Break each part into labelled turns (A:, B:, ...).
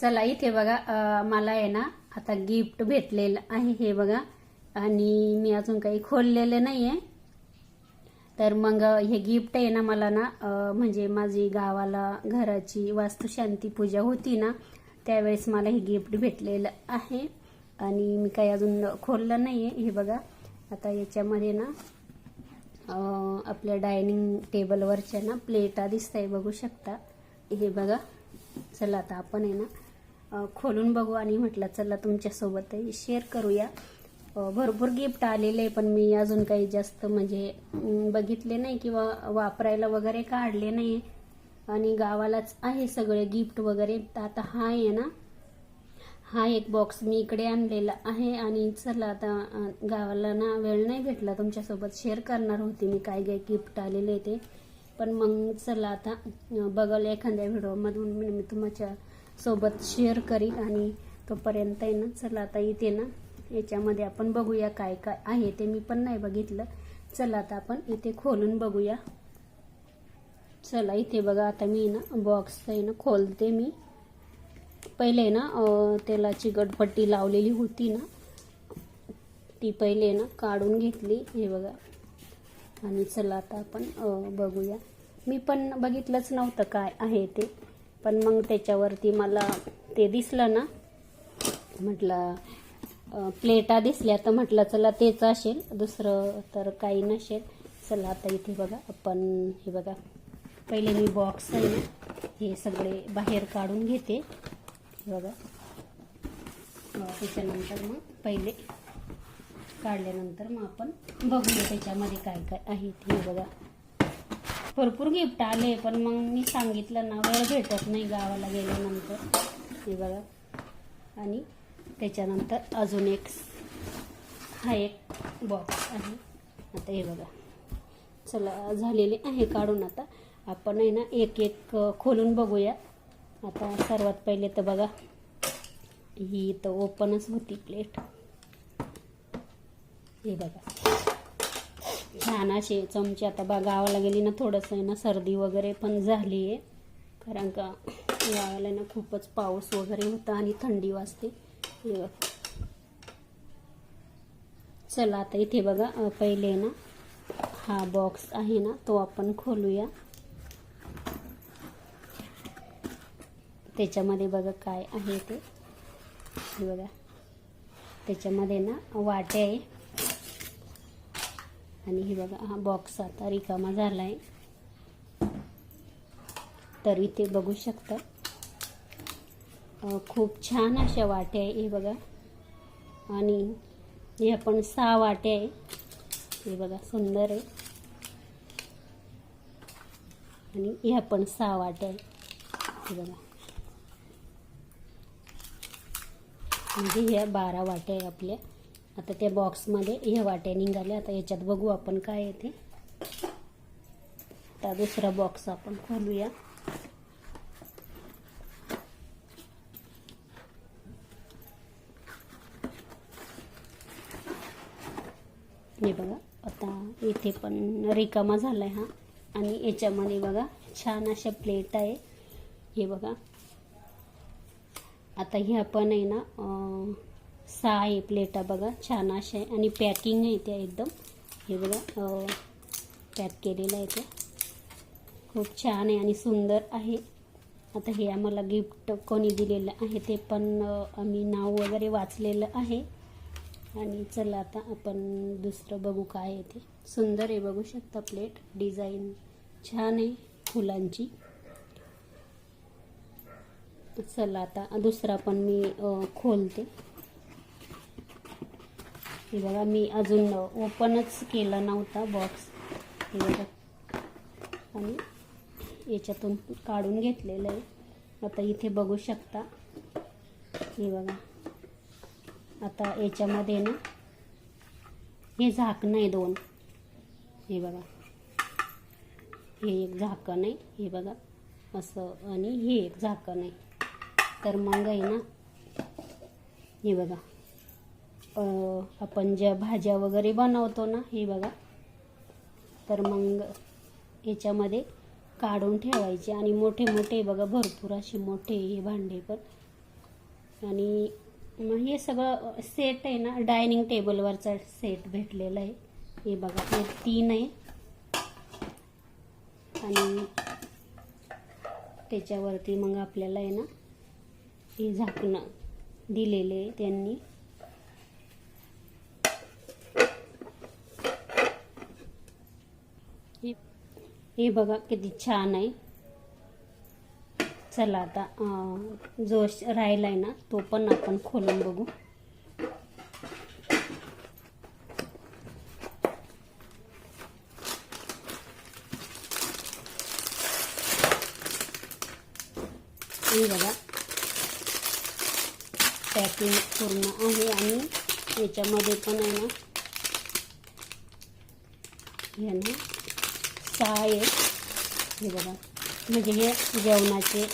A: चला इथे बघा मला आहे ना आता गिफ्ट भेटलेलं आहे हे बघा. आणि मी अजून काही खोललेलं नाही आहे तर मग हे गिफ्ट आहे ना मला ना म्हणजे माझी गावाला घराची वास्तुशांती पूजा होती ना त्यावेळेस मला हे गिफ्ट भेटलेलं आहे. आणि मी काही अजून खोललं नाही आहे हे बघा आता याच्यामध्ये ना आपल्या डायनिंग टेबलवरच्या ना प्लेटा दिसत आहे बघू शकता. हे बघा चला आता आपण आहे ना खोलून बघू आणि म्हटलं चला तुमच्यासोबतही शेअर करूया. भरपूर गिफ्ट आलेले पण मी अजून काही जास्त म्हणजे बघितले नाही किंवा वापरायला वगैरे काढले नाही. आणि गावालाच आहे सगळे गिफ्ट वगैरे. तर आता हा आहे ना हा एक बॉक्स मी इकडे आणलेला आहे आणि चला आता गावाला ना वेळ नाही भेटला. तुमच्यासोबत शेअर करणार होती मी काय काय गिफ्ट आलेले ते. पण मग चला आता अं, बघाल एखाद्या व्हिडिओमधून मी मी तुमच्या सोबत शेअर करीन आणि तोपर्यंत आहे ना चला आता इथे ना याच्यामध्ये आपण बघूया काय काय आहे ते मी पण नाही बघितलं. चला आता आपण इथे खोलून बघूया. चला इथे बघा आता मी ना बॉक्स आहे ना खोलते मी. पहिले ना त्याला तेलाची लावलेली होती ना ती पहिले ना काढून घेतली हे बघा. आणि चला आता आपण बघूया. मी पण बघितलंच नव्हतं काय आहे ते. पण मग त्याच्यावरती मला ते दिसलं ना म्हटलं प्लेटा दिसल्या तर म्हटलं चला तेच असेल. दुसरं तर काही नसेल. चला आता इथे बघा आपण हे बघा. पहिले मी बॉक्स आहे ना हे सगळे बाहेर काढून घेते. हे बघा. त्याच्यानंतर मग पहिले काढल्यानंतर मग आपण बघूया त्याच्यामध्ये काय काय आहे ते बघा. भरपूर गिफ्ट आले पण मग मी सांगितलं ना वेळ भेटत नाही गावाला गेल्यानंतर. हे बघा. आणि त्याच्यानंतर अजून एक हा एक बॉक्स आहे. आता हे बघा. चला झालेले आहे काढून आता. आपण आहे ना एक एक खोलून बघूया. आता सर्वात पहिले तर बघा. ही तर ओपनच होती प्लेट हे बघा. छान असे चमचे. आता बा गावाला गेली ना थोडंसं आहे ना सर्दी वगैरे पण झाली आहे कारण का गावाला ना खूपच पाऊस वगैरे होता आणि थंडी वाजते. हे बघा. चला आता इथे बघा पहिले ना हा बॉक्स आहे ना तो आपण खोलूया. त्याच्यामध्ये बघा काय आहे ते. बघा. त्याच्यामध्ये ना वाटे आहे. आणि हे बघा हा बॉक्स आता रिकामा झाला आहे तर इथे बघू शकता खूप छान अशा वाट्या आहे हे बघा. आणि हे आपण सहा वाट्या आहे. हे बघा सुंदर आहे. आणि ह्या पण सहा वाट्या आहे. हे बघा. म्हणजे ह्या बारा वाट्या आहे आपल्या. आता त्या बॉक्समध्ये ह्या वाट्या निघाल्या. आता याच्यात बघू आपण काय येते आता दुसरा बॉक्स आपण खोलूया. हे बघा आता इथे पण रिकामा झालाय हा. आणि याच्यामध्ये बघा छान अशा प्लेट आहे. हे बघा. आता हे आपण आहे ना सहा आहे प्लेटा बघा छान अशा आहे. आणि पॅकिंग आहे त्या एकदम. हे बघा पॅक केलेलं आहे ते. खूप छान आहे आणि सुंदर आहे. आता हे आम्हाला गिफ्ट कोणी दिलेलं आहे ते पण आम्ही नाव वगैरे वाचलेलं आहे. आणि चला आता आपण दुसरं बघू काय आहे ते. सुंदर आहे बघू शकता प्लेट डिझाईन छान आहे फुलांची. चला आता दुसरा पण मी खोलते. हे बघा मी अजून ओपनच केला नव्हता बॉक्स हे बघा. आणि याच्यातून काढून घेतलेलं आहे. आता इथे बघू शकता. हे बघा. आता याच्यामध्ये ना हे झाकणं आहे दोन. हे बघा. हे एक झाकण आहे. हे बघा. असं आणि हे एक झाकण आहे. तर मग आहे ना हे बघा. आपण ज्या भाज्या वगैरे बनवतो ना हे बघा. तर मग याच्यामध्ये काढून ठेवायचे आणि मोठे मोठे बघा भरपूर असे मोठे हे भांडे पण. आणि मग हे सगळं सेट आहे ना डायनिंग टेबलवरचा सेट भेटलेला आहे. हे बघा हे तीन आहे. आणि त्याच्यावरती मग आपल्याला आहे ना हे झाकणं दिलेले आहे त्यांनी हे- हे बघा किती छान आहे. चला आता जो राहिला आहे ना तो पण आपण खोलून बघू. हे बघा. पॅकिंग पूर्ण आहे आणि याच्यामध्ये पण आहे ना. हे ना. सहा आहे हे बघा. म्हणजे हे जेवणाचे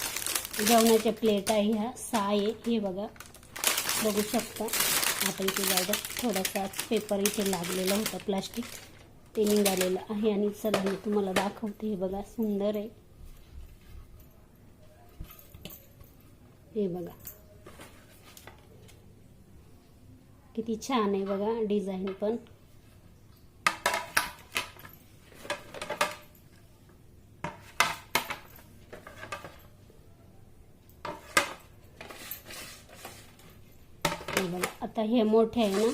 A: जेवणाचे प्लेट आहे ह्या सहा आहे हे बघा. बघू शकता. आता इथे जायला थोडासा पेपर इथे लागलेला होता प्लास्टिक ते निघालेलं आहे आणि चला मी तुम्हाला दाखवते. हे बघा. सुंदर आहे. हे बघा. किती छान आहे बघा. डिझाईन पण हे बघा आता हे मोठे आहे ना.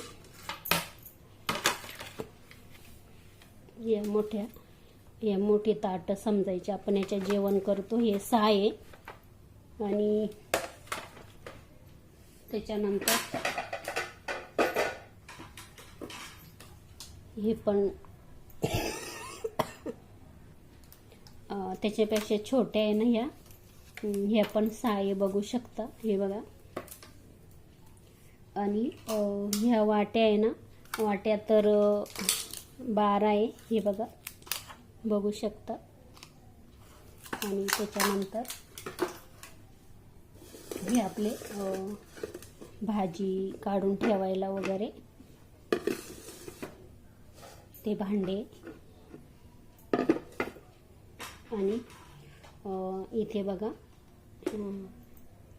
A: हे मोठ्या हे मोठे ताट समजायचे. आपण याच्या जेवण करतो. हे सहा आहे. आणि त्याच्यानंतर हे पण त्याच्यापेक्षा छोट्या आहे ना ह्या. हे ह्या पण सहा आहे बघू शकता. हे बघा. आणि ह्या वाट्या आहे ना वाट्या तर बारा आहे हे बघा. बघू शकता. आणि त्याच्यानंतर हे आपले भाजी काढून ठेवायला वगैरे. ते भांडे. आणि इथे बघा.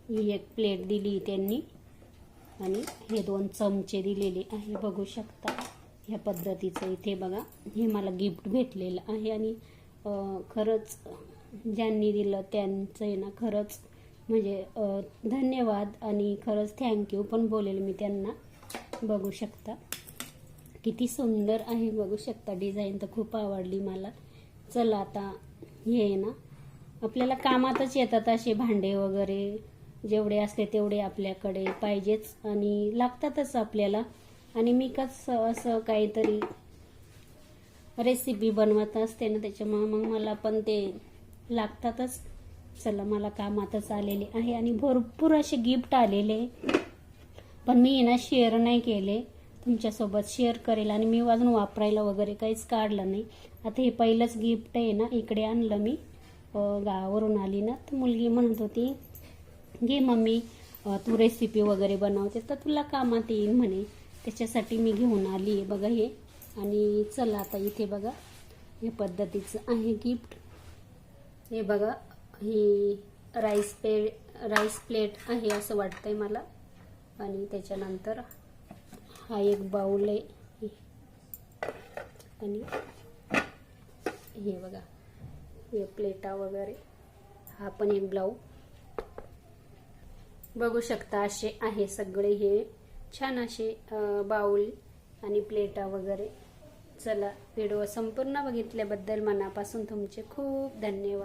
A: ही एक प्लेट दिली त्यांनी. आणि हे दोन चमचे दिलेले आहे. बघू शकता ह्या पद्धतीचं इथे बघा. हे मला गिफ्ट भेटलेलं आहे आणि खरंच ज्यांनी दिलं त्यांचं आहे ना खरंच म्हणजे धन्यवाद आणि खरंच थँक्यू पण बोलेल मी त्यांना. बघू शकता. किती सुंदर आहे. बघू शकता. डिझाईन तर खूप आवडली मला. चला आता हे आहे ना. आपल्याला कामातच येतात असे भांडे वगैरे. जेवढे असते तेवढे आपल्याकडे पाहिजेच आणि लागतातच आपल्याला. आणि मी काच असं काहीतरी रेसिपी बनवत असते ना त्याच्यामुळे मग मला पण ते लागतातच. चला मला कामातच आलेले आहे आणि भरपूर असे गिफ्ट आलेले. पण मी ना शेअर नाही केले. तुमच्यासोबत शेअर करेल आणि मी अजून वापरायला वगैरे काहीच काढलं नाही. आता हे पहिलंच गिफ्ट आहे ना इकडे आणलं मी. गावावरून आली ना तर मुलगी म्हणत होती घे मम्मी तू रेसिपी वगैरे बनवते तर तुला कामात येईल म्हणे. त्याच्यासाठी मी घेऊन आली आहे बघा हे. आणि चला आता इथे बघा हे पद्धतीचं आहे गिफ्ट हे बघा ही राईस पे राईस प्लेट आहे असं वाटतंय मला. आणि त्याच्यानंतर हा एक बाऊल आहे. आणि हे बघा हे प्लेटा वगैरे. हा पण एक ब्लाऊज बघू शकता असे आहे सगळे हे. छान असे बाउल बाऊल आणि प्लेटा वगैरे. चला व्हिडिओ संपूर्ण बघितल्याबद्दल मनापासून तुमचे खूप धन्यवाद.